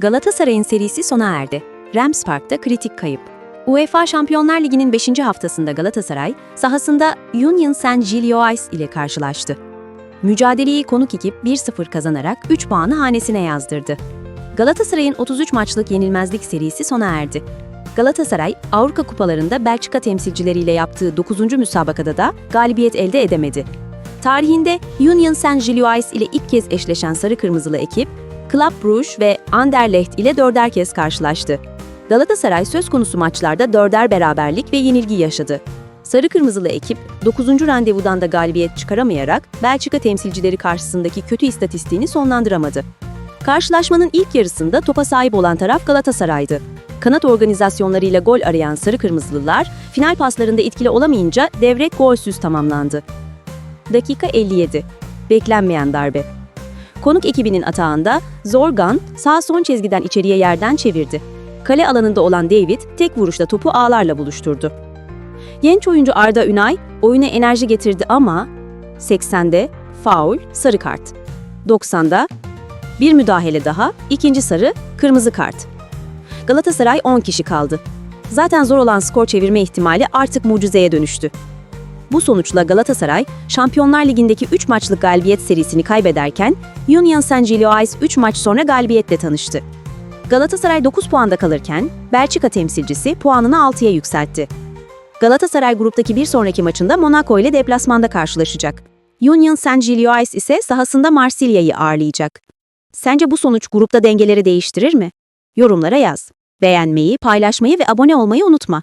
Galatasaray'ın serisi sona erdi. Rams Park'ta kritik kayıp. UEFA Şampiyonlar Ligi'nin 5. haftasında Galatasaray, sahasında Union Saint-Gilloise ile karşılaştı. Mücadeleyi konuk ekip 1-0 kazanarak 3 puanı hanesine yazdırdı. Galatasaray'ın 33 maçlık yenilmezlik serisi sona erdi. Galatasaray, Avrupa Kupalarında Belçika temsilcileriyle yaptığı 9. müsabakada da galibiyet elde edemedi. Tarihinde Union Saint-Gilloise ile ilk kez eşleşen sarı kırmızılı ekip, Club Brugge ve Anderlecht ile dörder kez karşılaştı. Galatasaray söz konusu maçlarda dörder beraberlik ve yenilgi yaşadı. Sarı kırmızılı ekip 9. randevudan da galibiyet çıkaramayarak Belçika temsilcileri karşısındaki kötü istatistiğini sonlandıramadı. Karşılaşmanın ilk yarısında topa sahip olan taraf Galatasaray'dı. Kanat organizasyonlarıyla gol arayan sarı kırmızılılar final paslarında etkili olamayınca devre golsüz tamamlandı. Dakika 57. Beklenmeyen darbe. Konuk ekibinin atağında Zorgan sağ son çizgiden içeriye yerden çevirdi. Kale alanında olan David tek vuruşta topu ağlarla buluşturdu. Genç oyuncu Arda Ünay oyuna enerji getirdi ama 80'de faul, sarı kart. 90'da bir müdahale daha, ikinci sarı, kırmızı kart. Galatasaray 10 kişi kaldı. Zaten zor olan skor çevirme ihtimali artık mucizeye dönüştü. Bu sonuçla Galatasaray, Şampiyonlar Ligi'ndeki 3 maçlık galibiyet serisini kaybederken Union Saint-Gilloise 3 maç sonra galibiyetle tanıştı. Galatasaray 9 puanda kalırken Belçika temsilcisi puanını 6'ya yükseltti. Galatasaray gruptaki bir sonraki maçında Monaco ile deplasmanda karşılaşacak. Union Saint-Gilloise ise sahasında Marsilya'yı ağırlayacak. Sence bu sonuç grupta dengeleri değiştirir mi? Yorumlara yaz. Beğenmeyi, paylaşmayı ve abone olmayı unutma.